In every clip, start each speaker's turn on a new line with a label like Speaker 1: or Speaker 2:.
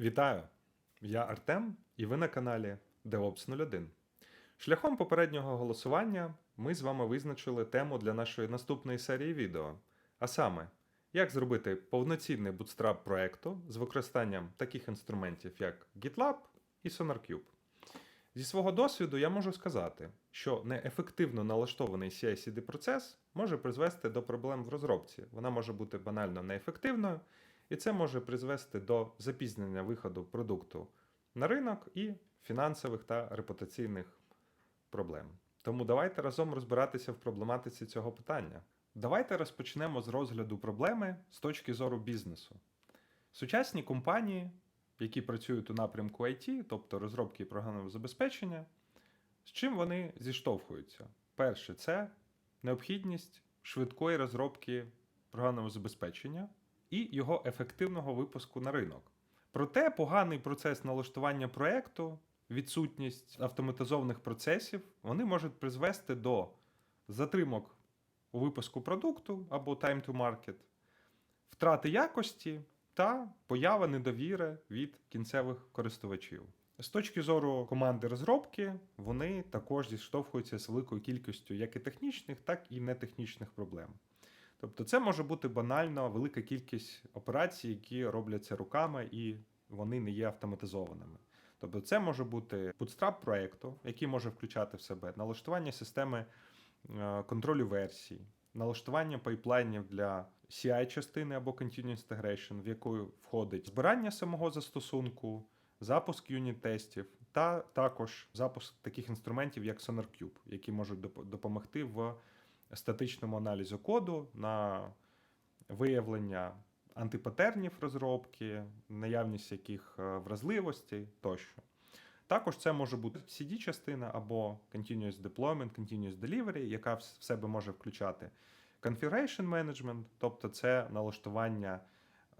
Speaker 1: Вітаю! Я Артем, і ви на каналі DevOps 01. Шляхом попереднього голосування ми з вами визначили тему для нашої наступної серії відео. А саме, як зробити повноцінний бутстрап проекту з використанням таких інструментів, як GitLab і SonarCube. Зі свого досвіду я можу сказати, що неефективно налаштований CI-CD процес може призвести до проблем в розробці. Вона може бути банально неефективною, і це може призвести до запізнення виходу продукту на ринок і фінансових та репутаційних проблем. Тому давайте разом розбиратися в проблематиці цього питання. Давайте розпочнемо з розгляду проблеми з точки зору бізнесу. Сучасні компанії, які працюють у напрямку IT, тобто розробки програмного забезпечення, з чим вони зіштовхуються? Перше, це необхідність швидкої розробки програмного забезпечення і його ефективного випуску на ринок. Проте поганий процес налаштування проекту, відсутність автоматизованих процесів, вони можуть призвести до затримок у випуску продукту або time to market, втрати якості та появи недовіри від кінцевих користувачів. З точки зору команди розробки, вони також зіштовхуються з великою кількістю як і технічних, так і нетехнічних проблем. Тобто, це може бути банально велика кількість операцій, які робляться руками, і вони не є автоматизованими. Тобто, це може бути bootstrap проекту, який може включати в себе налаштування системи е, контролю версій, налаштування пайплайнів для CI-частини або Continuous Integration, в яку входить збирання самого застосунку, запуск юніт-тестів, та також запуск таких інструментів, як SonarCube, які можуть допомогти в статичному аналізу коду на виявлення антипатернів розробки, наявність яких е, вразливостей тощо. Також це може бути CD-частина або Continuous Deployment, Continuous Delivery, яка в себе може включати Configuration Management, тобто це налаштування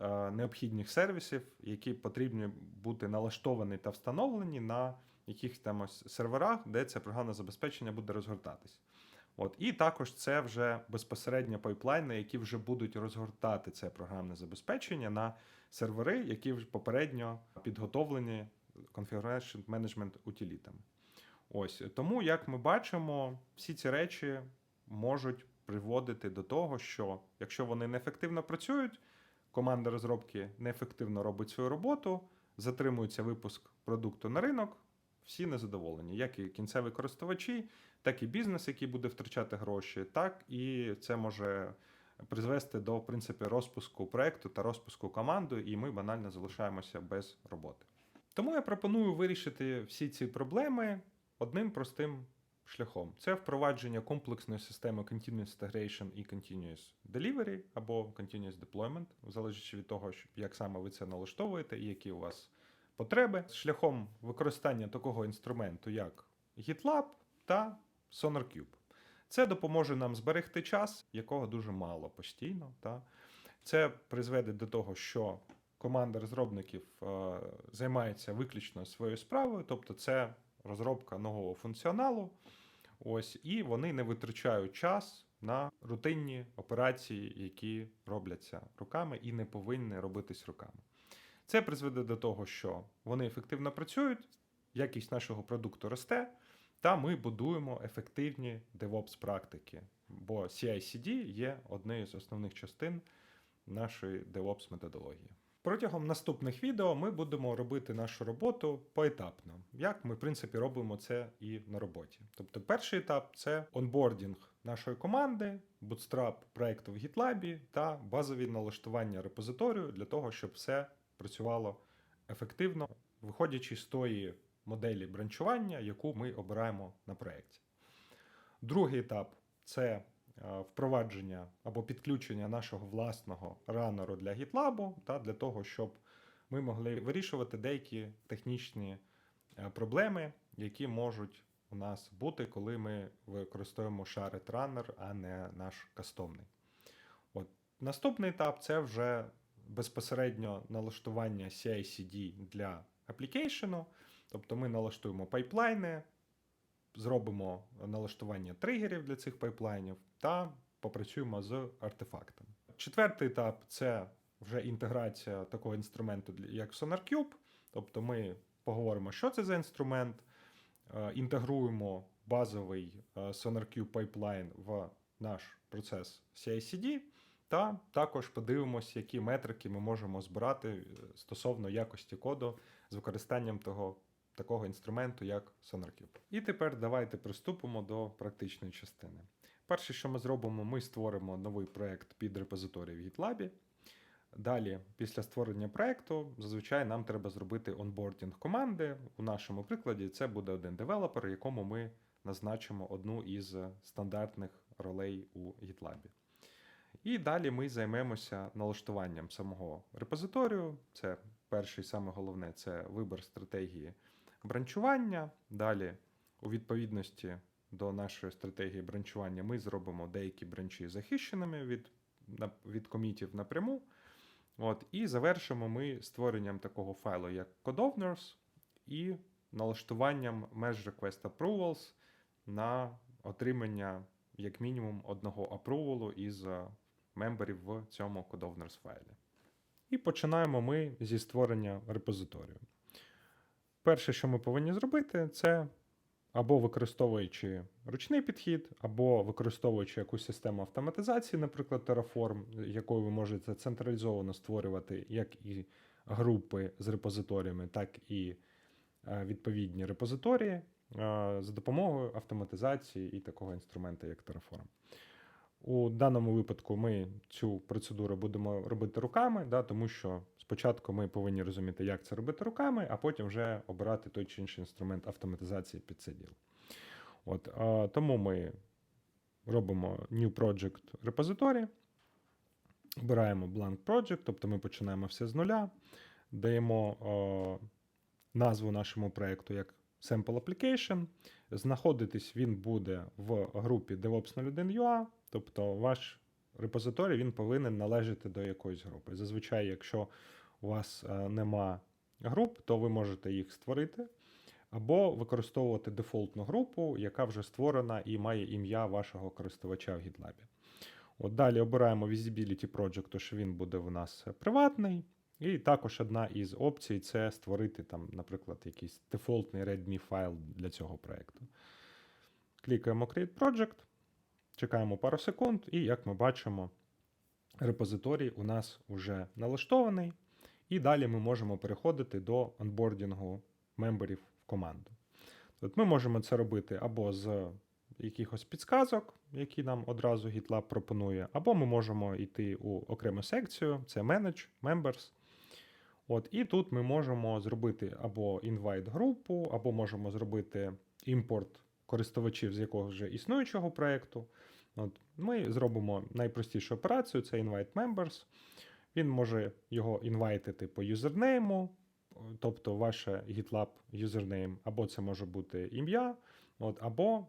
Speaker 1: е, необхідних сервісів, які потрібні бути налаштовані та встановлені на якихось там серверах, де це програмне забезпечення буде розгортатись. От, і також це вже безпосередньо пайплайни, які вже будуть розгортати це програмне забезпечення на сервери, які вже попередньо підготовлені Configuration Management утилітами. Ось тому, як ми бачимо, всі ці речі можуть приводити до того, що якщо вони неефективно працюють, команда розробки неефективно робить свою роботу, затримується випуск продукту на ринок, всі незадоволені, як і кінцеві користувачі, так і бізнес, який буде втрачати гроші, так і це може призвести до в принципі розпуску проекту та розпуску команди, і ми банально залишаємося без роботи. Тому я пропоную вирішити всі ці проблеми одним простим шляхом: це впровадження комплексної системи Continuous Integration і Continuous Delivery або Continuous Deployment, залежно від того, як саме ви це налаштовуєте і які у вас потреби, шляхом використання такого інструменту, як GitLab та SonarCube. Це допоможе нам зберегти час, якого дуже мало постійно. Та? Це призведе до того, що команда розробників е, займається виключно своєю справою, тобто це розробка нового функціоналу. Ось, і вони не витрачають час на рутинні операції, які робляться руками і не повинні робитись руками. Це призведе до того, що вони ефективно працюють, якість нашого продукту росте, та ми будуємо ефективні DevOps практики. Бо CI-CD є однією з основних частин нашої DevOps методології. Протягом наступних відео ми будемо робити нашу роботу поетапно, як ми, в принципі, робимо це і на роботі. Тобто, перший етап це онбордінг нашої команди, bootstrap проекту в GitLab та базові налаштування репозиторію для того, щоб все працювало ефективно, виходячи з тої моделі бранчування, яку ми обираємо на проєкті. Другий етап це е, впровадження або підключення нашого власного ранеру для GitLab, та для того, щоб ми могли вирішувати деякі технічні е, проблеми, які можуть у нас бути, коли ми використовуємо Shared Runner, а не наш кастомний. От. Наступний етап це вже безпосередньо налаштування CI-CD для аплікейшену. Тобто ми налаштуємо пайплайни, зробимо налаштування тригерів для цих пайплайнів та попрацюємо з артефактами. Четвертий етап це вже інтеграція такого інструменту, як SonarCube. Тобто ми поговоримо, що це за інструмент, е, інтегруємо базовий е, SonarQube пайплайн в наш процес CI/CD, та також подивимося, які метрики ми можемо збирати е, стосовно якості коду з використанням того такого інструменту, як SonarCube. І тепер давайте приступимо до практичної частини. Перше, що ми зробимо, ми створимо новий проект під репозиторій в GitLab. Далі, після створення проекту, зазвичай нам треба зробити онбордінг команди. У нашому прикладі це буде один девелопер, якому ми назначимо одну із стандартних ролей у GitLab. І далі ми займемося налаштуванням самого репозиторію. Це перше і саме головне це вибір стратегії бранчування. Далі, у відповідності до нашої стратегії бранчування, ми зробимо деякі бранчі захищеними від, від комітів напряму. От, і завершимо ми створенням такого файлу, як codeowners, і налаштуванням Merge Request Approvals на отримання як мінімум одного апрувалу із е, мемберів в цьому codeowners файлі. І починаємо ми зі створення репозиторію. Перше, що ми повинні зробити, це або використовуючи ручний підхід, або використовуючи якусь систему автоматизації, наприклад, Terraform, якою ви можете централізовано створювати як і групи з репозиторіями, так і е, відповідні репозиторії е, за допомогою автоматизації і такого інструменту, як Terraform. У даному випадку ми цю процедуру будемо робити руками, да, тому що спочатку ми повинні розуміти, як це робити руками, а потім вже обирати той чи інший інструмент автоматизації під це діло. От, а, тому ми робимо New Project Repository, обираємо Blank Project, тобто ми починаємо все з нуля, даємо о, назву нашому проєкту як Sample Application. Знаходитись він буде в групі DevOps 01.ua, тобто ваш репозиторій він повинен належати до якоїсь групи. Зазвичай, якщо у вас е, нема груп, то ви можете їх створити, або використовувати дефолтну групу, яка вже створена і має ім'я вашого користувача в GitLab. От далі обираємо Visibility Project, то що він буде в нас приватний. І також одна із опцій це створити, там, наприклад, якийсь дефолтний readme файл для цього проєкту. Клікаємо Create Project, чекаємо пару секунд, і як ми бачимо, репозиторій у нас вже налаштований. І далі ми можемо переходити до онбордінгу мемберів в команду. От ми можемо це робити або з якихось підсказок, які нам одразу GitLab пропонує, або ми можемо йти у окрему секцію, це Manage, Members. От, і тут ми можемо зробити або invite групу, або можемо зробити імпорт користувачів з якогось вже існуючого проєкту. Ми зробимо найпростішу операцію це invite members. Він може його інвайтити по юзернейму, тобто ваше GitLab юзернейм, або це може бути ім'я, от, або.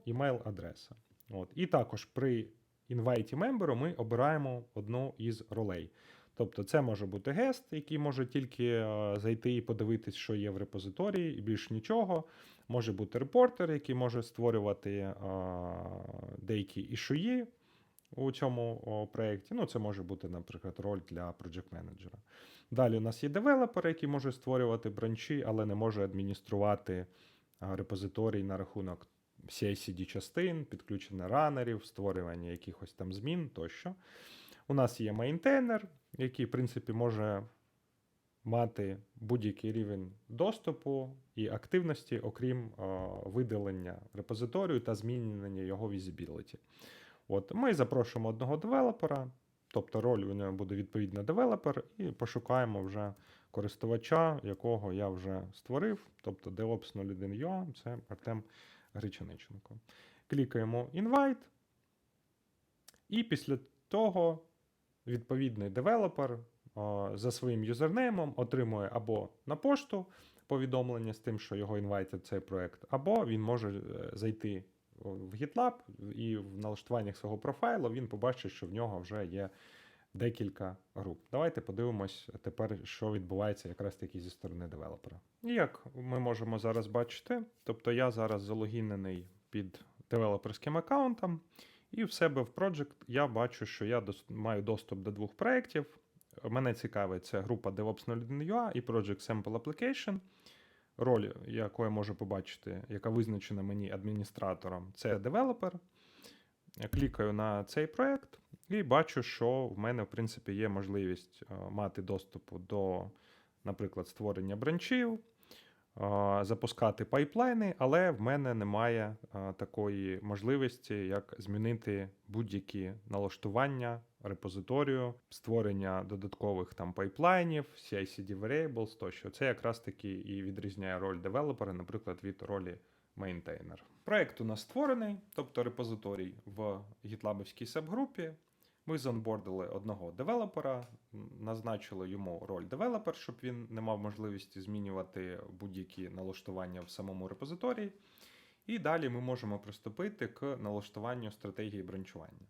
Speaker 1: От. І також при інвайті мемберу ми обираємо одну із ролей. Тобто це може бути гест, який може тільки е, зайти і подивитись, що є в репозиторії, і більш нічого. Може бути репортер, який може створювати е, деякі ішуї у цьому проєкті. Ну, це може бути, наприклад, роль для project менеджера. Далі у нас є девелопер, який може створювати бранчі, але не може адмініструвати репозиторій на рахунок CI-CD частин, підключення ранерів, створювання якихось там змін тощо. У нас є мейнтейнер, який, в принципі, може мати будь-який рівень доступу і активності, окрім е, видалення репозиторію та змінення його візибіліті. От, ми запрошуємо одного девелопера, тобто роль у нього буде відповідно девелопер, і пошукаємо вже користувача, якого я вже створив, тобто DevOps 01.ua, це Артем Гречаниченко. Клікаємо Invite, і після того відповідний девелопер за своїм юзернеймом отримує або на пошту повідомлення з тим, що його інвайтять цей проект, або він може е, зайти в GitLab і в налаштуваннях свого профайлу він побачить, що в нього вже є декілька груп. Давайте подивимось тепер, що відбувається якраз таки зі сторони девелопера. І як ми можемо зараз бачити, тобто я зараз залогінений під девелоперським аккаунтом. І в себе в Project я бачу, що я маю доступ до двох проєктів. Мене цікавить це група DevOps 01.ua і Project Sample Application. Роль, яку я можу побачити, яка визначена мені адміністратором, це девелопер. Клікаю на цей проект і бачу, що в мене, в принципі, є можливість е, мати доступу до, наприклад, створення бранчів, запускати пайплайни, але в мене немає такої можливості, як змінити будь-які налаштування репозиторію, створення додаткових там пайплайнів, CI-CD variables тощо. Це якраз таки і відрізняє роль девелопера, наприклад, від ролі мейнтейнер. Проект у нас створений, тобто репозиторій в гітлабовській сабгрупі. Ми зонбордили одного девелопера, назначили йому роль девелопер, щоб він не мав можливості змінювати будь-які налаштування в самому репозиторії. І далі ми можемо приступити к налаштуванню стратегії бранчування.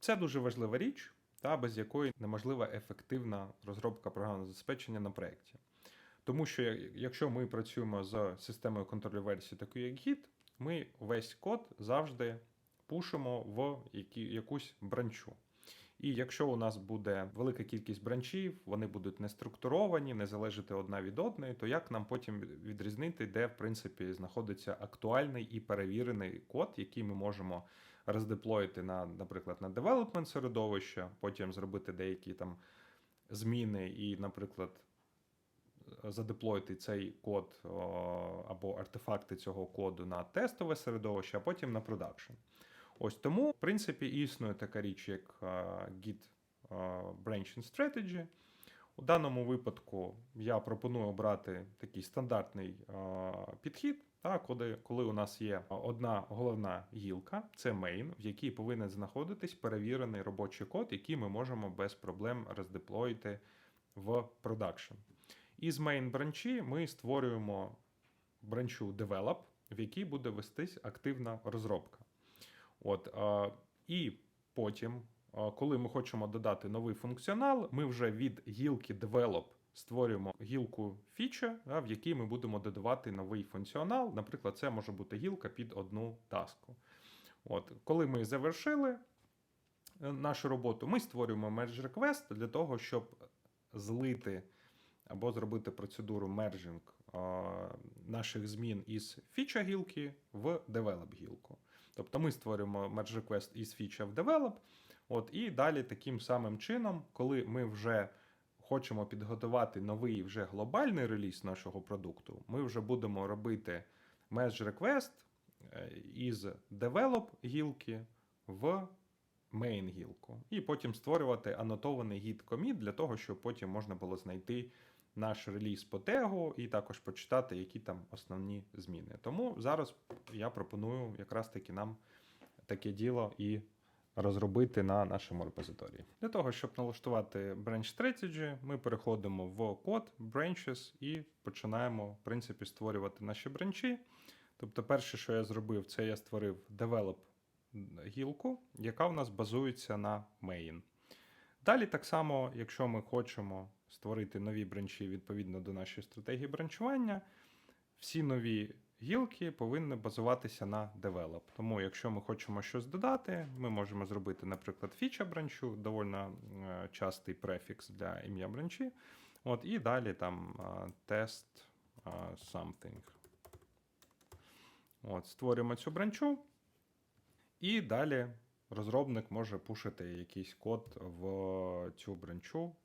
Speaker 1: Це дуже важлива річ, та без якої неможлива ефективна розробка програмного забезпечення на проєкті. Тому що якщо ми працюємо з системою контролю версії, такою як Git, ми весь код завжди пушимо в якусь бранчу. І якщо у нас буде велика кількість бранчів, вони будуть не структуровані, не залежати одна від одної, то як нам потім відрізнити, де в принципі знаходиться актуальний і перевірений код, який ми можемо роздеплоїти на, наприклад, на development середовище, потім зробити деякі там зміни і, наприклад, задеплоїти цей код або артефакти цього коду на тестове середовище, а потім на продакшн. Ось тому, в принципі, існує така річ, як Git Branching Strategy. У даному випадку я пропоную обрати такий стандартний підхід, коли, коли у нас є одна головна гілка, це main, в якій повинен знаходитись перевірений робочий код, який ми можемо без проблем роздеплоїти в продакшн. Із main бранчі ми створюємо бранчу develop, в якій буде вестись активна розробка. От, і потім, коли ми хочемо додати новий функціонал, ми вже від гілки develop створюємо гілку фіча, в якій ми будемо додавати новий функціонал. Наприклад, це може бути гілка під одну таску. От, коли ми завершили е, нашу роботу, ми створюємо merge request для того, щоб злити або зробити процедуру мерджинг наших змін із фіча гілки в develop гілку. Тобто ми створюємо merge request із фіча в develop, от, і далі таким самим чином, коли ми вже хочемо підготувати новий вже глобальний реліз нашого продукту, ми вже будемо робити merge request е, із develop гілки в main гілку. І потім створювати анотований git commit для того, щоб потім можна було знайти наш реліз по тегу і також почитати, які там основні зміни. Тому зараз я пропоную якраз таки нам таке діло і розробити на нашому репозиторії. Для того, щоб налаштувати branch strategy, ми переходимо в код branches і починаємо, в принципі, створювати наші бранчі. Тобто, перше, що я зробив, це я створив develop гілку, яка в нас базується на main. Далі, так само, якщо ми хочемо створити нові бранчі відповідно до нашої стратегії бранчування, всі нові гілки повинні базуватися на develop. Тому, якщо ми хочемо щось додати, ми можемо зробити, наприклад, фіча бранчу, доволі е, частий префікс для ім'я бранчі. От, і далі там е, test е, something. От, створюємо цю бранчу. І далі розробник може пушити якийсь код в цю бранчу,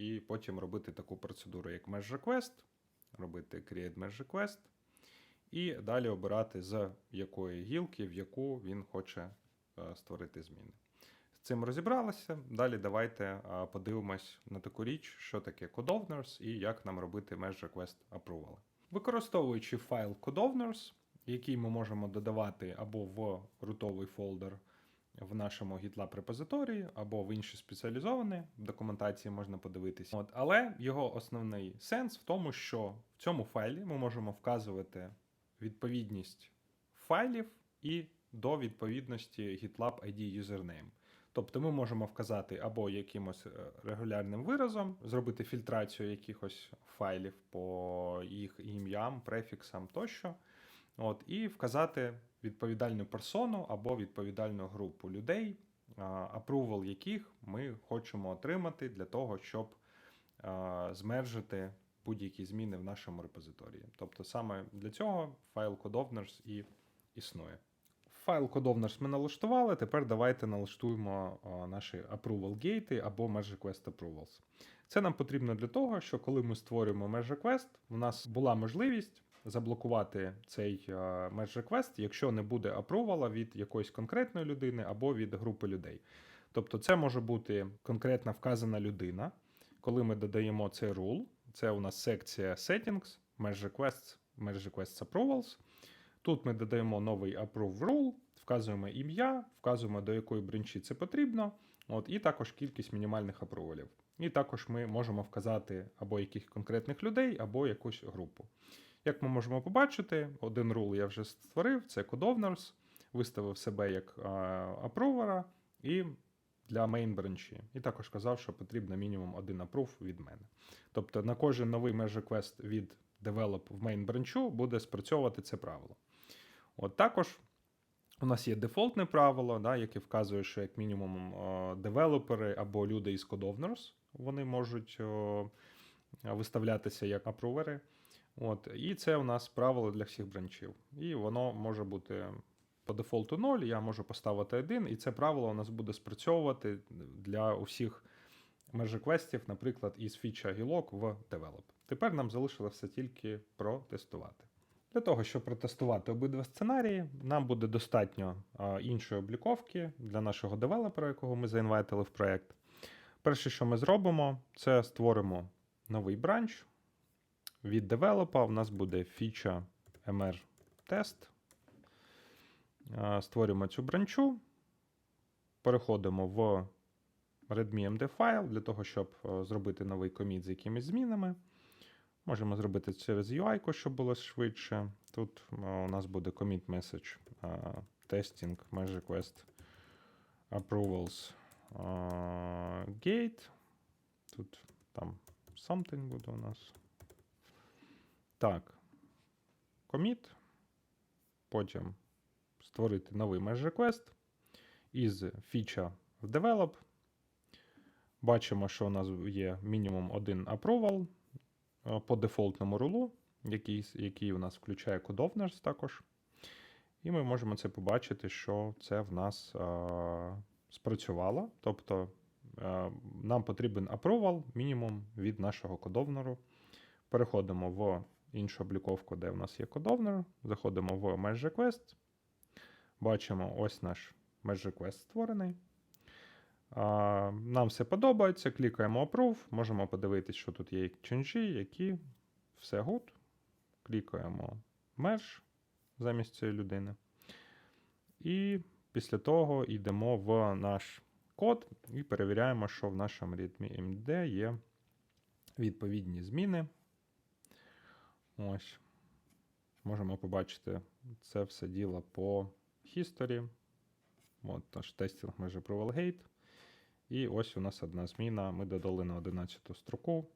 Speaker 1: і потім робити таку процедуру, як merge request, робити create merge request, і далі обирати з якої гілки, в яку він хоче е, створити зміни. З цим розібралися. Далі давайте е, подивимось на таку річ, що таке codowners і як нам робити merge request approval. Використовуючи файл codowners, який ми можемо додавати або в рутовий фолдер в нашому GitLab репозиторії, або в інші спеціалізовані документації можна подивитися. От, але його основний сенс в тому, що в цьому файлі ми можемо вказувати відповідність файлів і до відповідності GitLab ID username. Тобто ми можемо вказати або якимось е, регулярним виразом, зробити фільтрацію якихось файлів по їх ім'ям, префіксам тощо. От, і вказати відповідальну персону або відповідальну групу людей, approval яких ми хочемо отримати для того, щоб а, змержити будь-які зміни в нашому репозиторії. Тобто саме для цього файл CodeOwners і існує. Файл CodeOwners ми налаштували. Tепер давайте налаштуємо наші approval гейти або Merge Request Approvals. Це нам потрібно для того, що коли ми створюємо Merge Request, у нас була можливість заблокувати цей Merge Request, якщо не буде апрувала від якоїсь конкретної людини або від групи людей. Тобто, це може бути конкретно вказана людина. Коли ми додаємо цей rule, це у нас секція Settings, Merge Requests, Merge Requests Approvals. Тут ми додаємо новий approve rule, вказуємо ім'я, вказуємо до якої бренчі це потрібно, от, і також кількість мінімальних апрувалів. І також ми можемо вказати або яких конкретних людей, або якусь групу. Як ми можемо побачити, один рул я вже створив, це CodeOwners, виставив себе як апрувера і для main бранчі. І також казав, що потрібно мінімум один апрув від мене. Тобто на кожен новий request від develop в main бранчу буде спрацьовувати це правило. От також у нас є дефолтне правило, да, яке вказує, що як мінімум девелопери або люди із CodeOwners, вони можуть виставлятися як апрувери. От, І це у нас правило для всіх бранчів. І воно може бути по дефолту 0, я можу поставити 1, і це правило у нас буде спрацьовувати для усіх меж-квестів, наприклад, із фіча гілок в Develop. Тепер нам залишилося тільки протестувати. Для того, щоб протестувати обидва сценарії, нам буде достатньо а, іншої обліковки для нашого девелопера, якого ми заінвайтили в проект. Перше, що ми зробимо, це створимо новий бранч. Від девелопа у нас буде фіча MR тест. Створюємо цю бранчу. Переходимо в readme.md файл для того, щоб зробити новий коміт з якимись змінами. Можемо зробити через UI, щоб було швидше. Тут у нас буде commit message testing merge request approvals gate. Тут там something буде у нас. Так. Commit. Потім створити новий merge request із фіча в develop. Бачимо, що у нас є мінімум один approval по дефолтному рулу, який який у нас включає CodeOwners також. І ми можемо це побачити, що це в нас а, спрацювало. Тобто а, нам потрібен approval мінімум від нашого CodeOwner. Переходимо в іншу обліковку, де в нас є CodeOwner, заходимо в Merge Request. Бачимо ось наш Merge Request створений. Нам все подобається. Клікаємо Approve. Можемо подивитися, що тут є ченджі, які все good. Клікаємо Merge замість цієї людини. І після того йдемо в наш код і перевіряємо, що в нашому readme.md є відповідні зміни. Ось. Можемо побачити це все діло по history. От наш тестінг ми вже провели гейт. І ось у нас одна зміна. Ми додали на 11 строку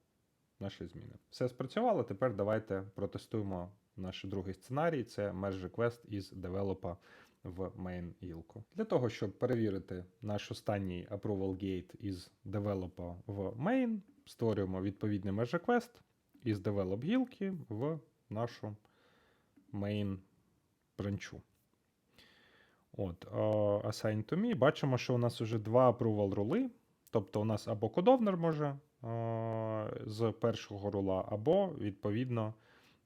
Speaker 1: наші зміни. Все спрацювало. Тепер давайте протестуємо наш другий сценарій: це merge request із девелопа в main гілку. Для того, щоб перевірити наш останній approval gate із девелопа в main, створюємо відповідний merge request із develop гілки в нашу main бранчу. От, Assign to me. Бачимо, що у нас вже два approval рули. Тобто у нас або кодовнер може з першого рула, або, відповідно,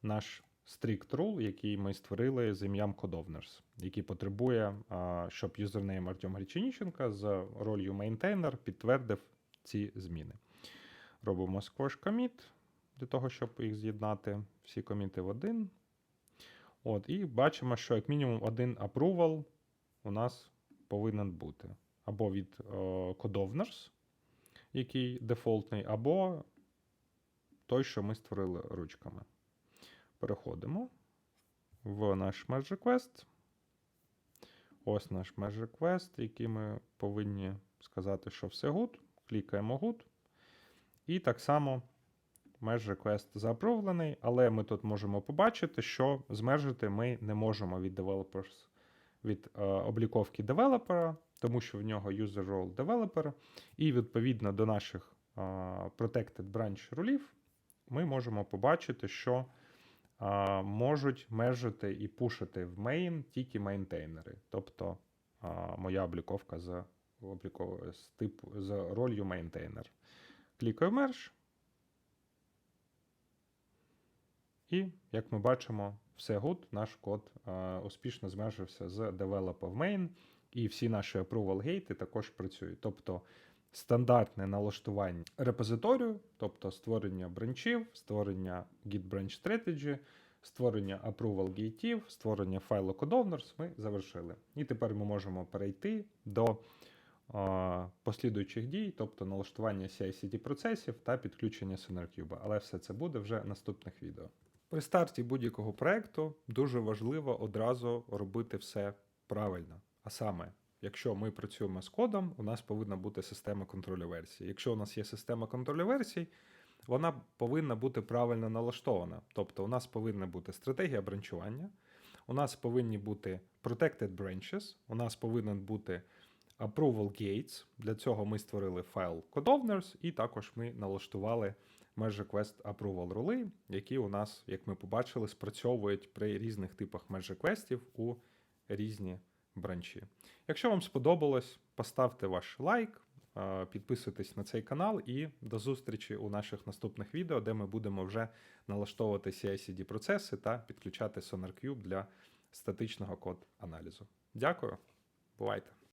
Speaker 1: наш strict rule, який ми створили з ім'ям Codovners, який потребує, щоб юзернейм Артем Греченіченка з ролью maintainer підтвердив ці зміни. Робимо squash commit для того, щоб їх з'єднати всі коміти в один. От, І бачимо, що як мінімум один approval у нас повинен бути. Або від Codovners, який дефолтний, або той, що ми створили ручками. Переходимо в наш merge request. Ось наш merge request, який ми повинні сказати, що все good. Клікаємо good. І так само Merge request заапровлений, але ми тут можемо побачити, що змержити ми не можемо від developers, від е, обліковки девелопера, тому що в нього user role developer, і відповідно до наших а, protected branch рулів ми можемо побачити, що а, можуть межити і пушити в main тільки мейнтейнери. Тобто а, моя обліковка з, обліковує з, типу, з ролью мейнтейнер. Клікаю Merge. І, як ми бачимо, все good, наш код а, успішно змежився з develop в main, і всі наші approval гейти також працюють. Тобто стандартне налаштування репозиторію, тобто створення бранчів, створення Git Branch Strategy, створення approval гейтів, створення файлу CodeOwners ми завершили. І тепер ми можемо перейти до а, послідуючих дій, тобто налаштування CI-CD процесів та підключення SonarCube. Але все це буде вже в наступних відео. При старті будь-якого проекту дуже важливо одразу робити все правильно. А саме, якщо ми працюємо з кодом, у нас повинна бути система контролю версій. Якщо у нас є система контролю версій, вона повинна бути правильно налаштована. Тобто, у нас повинна бути стратегія бранчування, у нас повинні бути protected branches, у нас повинен бути approval gates. Для цього ми створили файл codeowners, і також ми налаштували Merge Request Approval рули, які у нас, як ми побачили, спрацьовують при різних типах Merge Requestів у різні бранчі. Якщо вам сподобалось, поставте ваш лайк, е, підписуйтесь на цей канал і до зустрічі у наших наступних відео, де ми будемо вже налаштовувати CI-CD процеси та підключати SonarCube для статичного код аналізу. Дякую, бувайте!